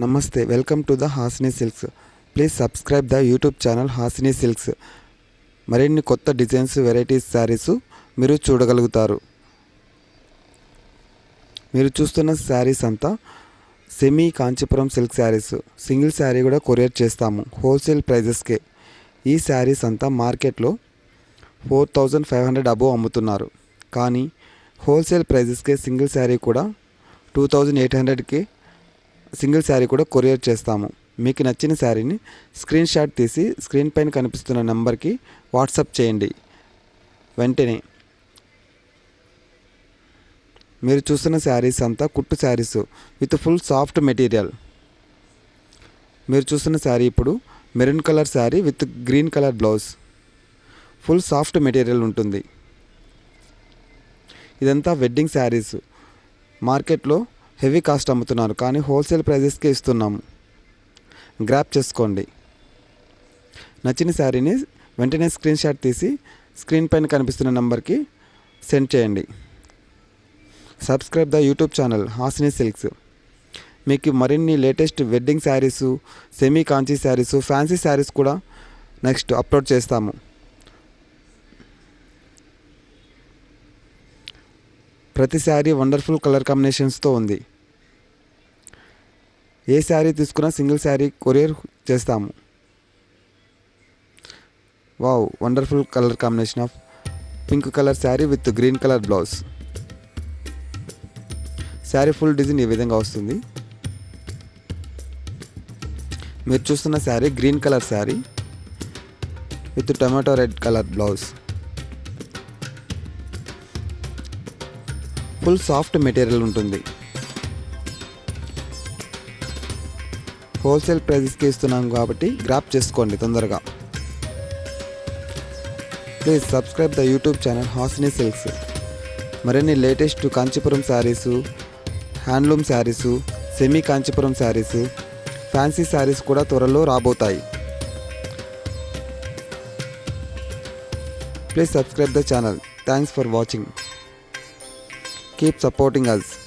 నమస్తే welcome to the Hasini silks. Please subscribe the YouTube channel Hasini silks. మరిన్ని కొత్త designs varieties saris మీరు చూడగలుగుతారు. మీరు చూస్తున్న శారీస్ అంతా semi Kanchipuram silk saris. Single sari కూడా కొరియర్ చేస్తాము హోల్సేల్ ప్రైజెస్కే. ఈ శారీస్ అంతా మార్కెట్లో four thousand five hundred above అమ్ముతున్నారు. కానీ హోల్సేల్ ప్రైజెస్కే సింగిల్ శారీ కూడా టూ థౌజండ్ ఎయిట్ హండ్రెడ్కి సింగిల్ శారీ కూడా కొరియర్ చేస్తాము. మీకు నచ్చిన శారీని స్క్రీన్ షాట్ తీసి స్క్రీన్ పైన కనిపిస్తున్న నెంబర్కి వాట్సాప్ చేయండి. వెంటనే. మీరు చూస్తున్న శారీస్ అంతా కుట్టు saris with full soft material. మీరు చూస్తున్న శారీ ఇప్పుడు maroon colour sari with green colour blouse. Full soft material ఉంటుంది. ఇదంతా వెడ్డింగ్ శారీస్. మార్కెట్లో హెవీ కాస్ట్ అమ్ముతున్నారు కానీ హోల్సేల్ ప్రైజెస్కే ఇస్తున్నాము గ్రాప్ చేసుకోండి. నచ్చిన శారీని వెంటనే స్క్రీన్ షాట్ తీసి స్క్రీన్ పైన కనిపిస్తున్న నెంబర్కి సెండ్ చేయండి. Subscribe the YouTube channel Hasini silks. మీకు మరిన్ని latest wedding saris semi Kanchi saris fancy saris కూడా నెక్స్ట్ అప్లోడ్ చేస్తాము. ప్రతి శారీ వండర్ఫుల్ కలర్ కాంబినేషన్స్తో ఉంది. ఏ శారీ తీసుకున్నా సింగిల్ శారీ కొరియర్ చేస్తాము. Wow wonderful colour combination of pink colour sari with green colour blouse. Sari full design ఈ విధంగా వస్తుంది. మీరు చూస్తున్న sari green colour sari with tomato red colour blouse. Full soft material ఉంటుంది. హోల్సేల్ ప్రైజెస్కి ఇస్తున్నాం కాబట్టి గ్రాప్ చేసుకోండి తొందరగా. Please subscribe the YouTube channel Hasini silks మరిన్ని latest Kanchipuram saris handloom saris semi Kanchipuram saris fancy saris కూడా త్వరలో రాబోతాయి. Please subscribe the channel thanks for watching Keep supporting us.